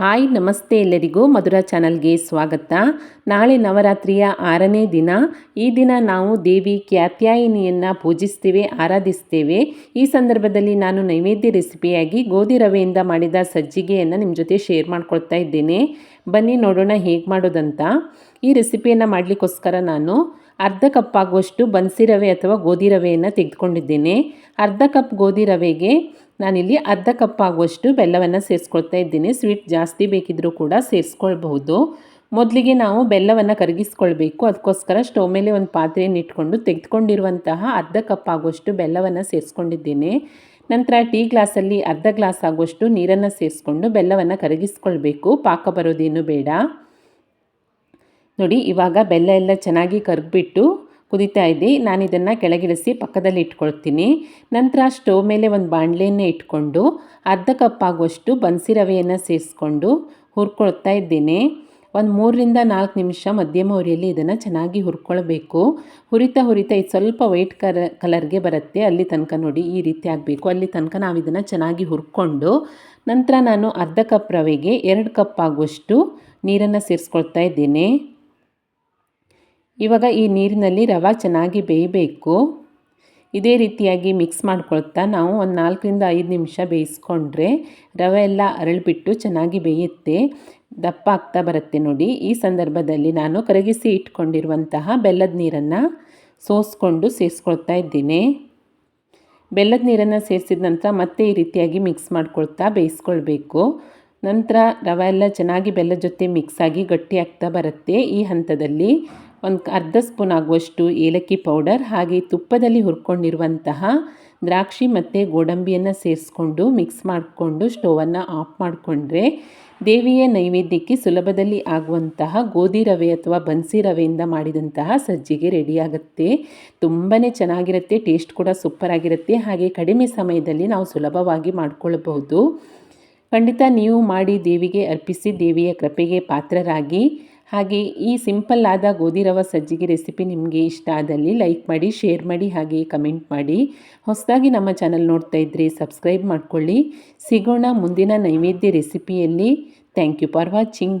Hi, ನಮಸ್ತೆ ಎಲ್ಲರಿಗೂ ಮಧುರ ಚಾನಲ್ಗೆ ಸ್ವಾಗತ. ನಾಳೆ ನವರಾತ್ರಿಯ ಆರನೇ ದಿನ. ಈ ದಿನ ನಾವು ದೇವಿ ಕ್ಯಾತ್ಯಾಯಿನಿಯನ್ನು ಪೂಜಿಸ್ತೇವೆ, ಆರಾಧಿಸ್ತೇವೆ. ಈ ಸಂದರ್ಭದಲ್ಲಿ ನಾನು ನೈವೇದ್ಯ ರೆಸಿಪಿಯಾಗಿ ಗೋಧಿ ರವೆಯಿಂದ ಮಾಡಿದ ಸಜ್ಜಿಗೆಯನ್ನು ನಿಮ್ಮ ಜೊತೆ ಶೇರ್ ಮಾಡ್ಕೊಳ್ತಾ ಇದ್ದೇನೆ. ಬನ್ನಿ ನೋಡೋಣ ಹೇಗೆ ಮಾಡೋದಂತ. ಈ ರೆಸಿಪಿಯನ್ನು ಮಾಡಲಿಕ್ಕೋಸ್ಕರ ನಾನು ಅರ್ಧ ಕಪ್ ಆಗುವಷ್ಟು ಬನ್ಸಿ ರವೆ ಅಥವಾ ಗೋಧಿ ರವೆಯನ್ನು ತೆಗೆದುಕೊಂಡಿದ್ದೇನೆ. ಅರ್ಧ ಕಪ್ ಗೋಧಿ ರವೆಗೆ ನಾನಿಲ್ಲಿ ಅರ್ಧ ಕಪ್ ಆಗುವಷ್ಟು ಬೆಲ್ಲವನ್ನು ಸೇರಿಸ್ಕೊಳ್ತಾ ಇದ್ದೀನಿ. ಸ್ವೀಟ್ ಜಾಸ್ತಿ ಬೇಕಿದ್ದರೂ ಕೂಡ ಸೇರಿಸ್ಕೊಳ್ಬಹುದು. ಮೊದಲಿಗೆ ನಾವು ಬೆಲ್ಲವನ್ನು ಕರಗಿಸ್ಕೊಳ್ಬೇಕು. ಅದಕ್ಕೋಸ್ಕರ ಸ್ಟವ್ ಮೇಲೆ ಒಂದು ಪಾತ್ರೆಯನ್ನು ಇಟ್ಕೊಂಡು ತೆಗೆದುಕೊಂಡಿರುವಂತಹ ಅರ್ಧ ಕಪ್ ಆಗುವಷ್ಟು ಬೆಲ್ಲವನ್ನು ಸೇರಿಸ್ಕೊಂಡಿದ್ದೇನೆ. ನಂತರ ಟೀ ಗ್ಲಾಸಲ್ಲಿ ಅರ್ಧ ಗ್ಲಾಸ್ ಆಗುವಷ್ಟು ನೀರನ್ನು ಸೇರಿಸ್ಕೊಂಡು ಬೆಲ್ಲವನ್ನು ಕರಗಿಸ್ಕೊಳ್ಬೇಕು. ಪಾಕ ಬರೋದೇನು ಬೇಡ. ನೋಡಿ, ಇವಾಗ ಬೆಲ್ಲ ಎಲ್ಲ ಚೆನ್ನಾಗಿ ಕರ್ಗ್ಬಿಟ್ಟು ಕುದಿತಾ ಇದೆ ನಾನು ಇದನ್ನು ಕೆಳಗಿಳಿಸಿ ಪಕ್ಕದಲ್ಲಿ ಇಟ್ಕೊಳ್ತೀನಿ. ನಂತರ ಸ್ಟವ್ ಮೇಲೆ ಒಂದು ಬಾಣಲೆಯನ್ನು ಇಟ್ಕೊಂಡು ಅರ್ಧ ಕಪ್ ಆಗುವಷ್ಟು ಬನ್ಸಿ ರವೆಯನ್ನು ಸೇರಿಸ್ಕೊಂಡು ಹುರ್ಕೊಳ್ತಾ ಇದ್ದೇನೆ. ಒಂದು ಮೂರರಿಂದ ನಾಲ್ಕು ನಿಮಿಷ ಮಧ್ಯಮ ಉರಿಯಲ್ಲಿ ಇದನ್ನು ಚೆನ್ನಾಗಿ ಹುರ್ಕೊಳ್ಬೇಕು. ಹುರಿತಾ ಹುರಿತಾ ಇದು ಸ್ವಲ್ಪ ವೈಟ್ ಕರ, ಕಲರ್ಗೆ ಬರುತ್ತೆ. ಅಲ್ಲಿ ತನಕ ನೋಡಿ ಈ ರೀತಿ ಆಗಬೇಕು. ಅಲ್ಲಿ ತನಕ ನಾವು ಇದನ್ನು ಚೆನ್ನಾಗಿ ಹುರ್ಕೊಂಡು ನಂತರ ನಾನು ಅರ್ಧ ಕಪ್ ರವೆಗೆ ಎರಡು ಕಪ್ ಆಗುವಷ್ಟು ನೀರನ್ನು ಸೇರಿಸ್ಕೊಳ್ತಾ ಇದ್ದೇನೆ. ಇವಾಗ ಈ ನೀರಿನಲ್ಲಿ ರವೆ ಚೆನ್ನಾಗಿ ಬೇಯಬೇಕು. ಇದೇ ರೀತಿಯಾಗಿ ಮಿಕ್ಸ್ ಮಾಡ್ಕೊಳ್ತಾ ನಾವು ಒಂದು ನಾಲ್ಕರಿಂದ ಐದು ನಿಮಿಷ ಬೇಯಿಸ್ಕೊಂಡ್ರೆ ರವೆ ಎಲ್ಲ ಅರಳಿಬಿಟ್ಟು ಚೆನ್ನಾಗಿ ಬೇಯುತ್ತೆ. ದಪ್ಪ ಆಗ್ತಾ ಬರುತ್ತೆ ನೋಡಿ. ಈ ಸಂದರ್ಭದಲ್ಲಿ ನಾನು ಕರಗಿಸಿ ಇಟ್ಕೊಂಡಿರುವಂತಹ ಬೆಲ್ಲದ ನೀರನ್ನು ಸೋಸ್ಕೊಂಡು ಸೇರಿಸ್ಕೊಳ್ತಾ ಇದ್ದೀನಿ. ಬೆಲ್ಲದ ನೀರನ್ನು ಸೇರಿಸಿದ ನಂತರ ಮತ್ತೆ ಈ ರೀತಿಯಾಗಿ ಮಿಕ್ಸ್ ಮಾಡ್ಕೊಳ್ತಾ ಬೇಯಿಸ್ಕೊಳ್ಬೇಕು. ನಂತರ ರವೆ ಎಲ್ಲ ಚೆನ್ನಾಗಿ ಬೆಲ್ಲದ ಜೊತೆ ಮಿಕ್ಸ್ ಆಗಿ ಗಟ್ಟಿ ಆಗ್ತಾ ಬರುತ್ತೆ. ಈ ಹಂತದಲ್ಲಿ ಒಂದು ಅರ್ಧ ಸ್ಪೂನ್ ಆಗುವಷ್ಟು ಏಲಕ್ಕಿ ಪೌಡರ್ ಹಾಗೆ ತುಪ್ಪದಲ್ಲಿ ಹುರ್ಕೊಂಡಿರುವಂತಹ ದ್ರಾಕ್ಷಿ ಮತ್ತು ಗೋಡಂಬಿಯನ್ನು ಸೇರಿಸ್ಕೊಂಡು ಮಿಕ್ಸ್ ಮಾಡಿಕೊಂಡು ಸ್ಟೋವನ್ನು ಆಫ್ ಮಾಡಿಕೊಂಡ್ರೆ ದೇವಿಯ ನೈವೇದ್ಯಕ್ಕೆ ಸುಲಭದಲ್ಲಿ ಆಗುವಂತಹ ಗೋಧಿ ರವೆ ಅಥವಾ ಬನ್ಸಿ ರವೆಯಿಂದ ಮಾಡಿದಂತಹ ಸಜ್ಜಿಗೆ ರೆಡಿಯಾಗುತ್ತೆ ತುಂಬಾ ಚೆನ್ನಾಗಿರುತ್ತೆ ಟೇಸ್ಟ್ ಕೂಡ ಸೂಪರ್ ಆಗಿರುತ್ತೆ. ಹಾಗೆ ಕಡಿಮೆ ಸಮಯದಲ್ಲಿ ನಾವು ಸುಲಭವಾಗಿ ಮಾಡಿಕೊಳ್ಳಬಹುದು ಖಂಡಿತ ನೀವು ಮಾಡಿ ದೇವಿಗೆ ಅರ್ಪಿಸಿ ದೇವಿಯ ಕೃಪೆಗೆ ಪಾತ್ರರಾಗಿ ಹಾಗೆ ಈ ಸಿಂಪಲ್ ಆದ ಗೋಧಿ ರವೆ ಸಜ್ಜಿಗೆ ರೆಸಿಪಿ ನಿಮಗೆ ಇಷ್ಟ ಆದಲ್ಲಿ ಲೈಕ್ ಮಾಡಿ, ಶೇರ್ ಮಾಡಿ, ಹಾಗೆ ಕಮೆಂಟ್ ಮಾಡಿ. ಹೊಸದಾಗಿ ನಮ್ಮ ಚಾನಲ್ ನೋಡ್ತಾ ಇದ್ದರೆ ಸಬ್ಸ್ಕ್ರೈಬ್ ಮಾಡ್ಕೊಳ್ಳಿ. ಸಿಗೋಣ ಮುಂದಿನ ನೈವೇದ್ಯ ರೆಸಿಪಿಯಲ್ಲಿ. Thank you for watching.